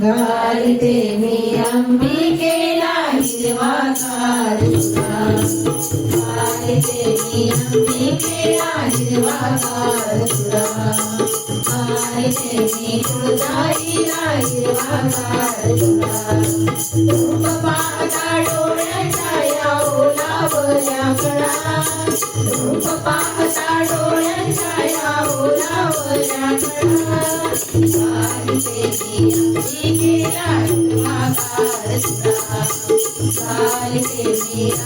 घालते मी अंबिकेला हिरवा घालते मी अंबिकेला हिरवा घालुरा घालते मी तुळजाईला हिरवा घालुरा पाहता डोळ्याच्या या ओलावल्या कडा रूप पाहता डोळ्याच्या या ओलावल्या कडा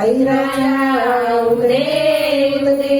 ஐராஜா உதே உதே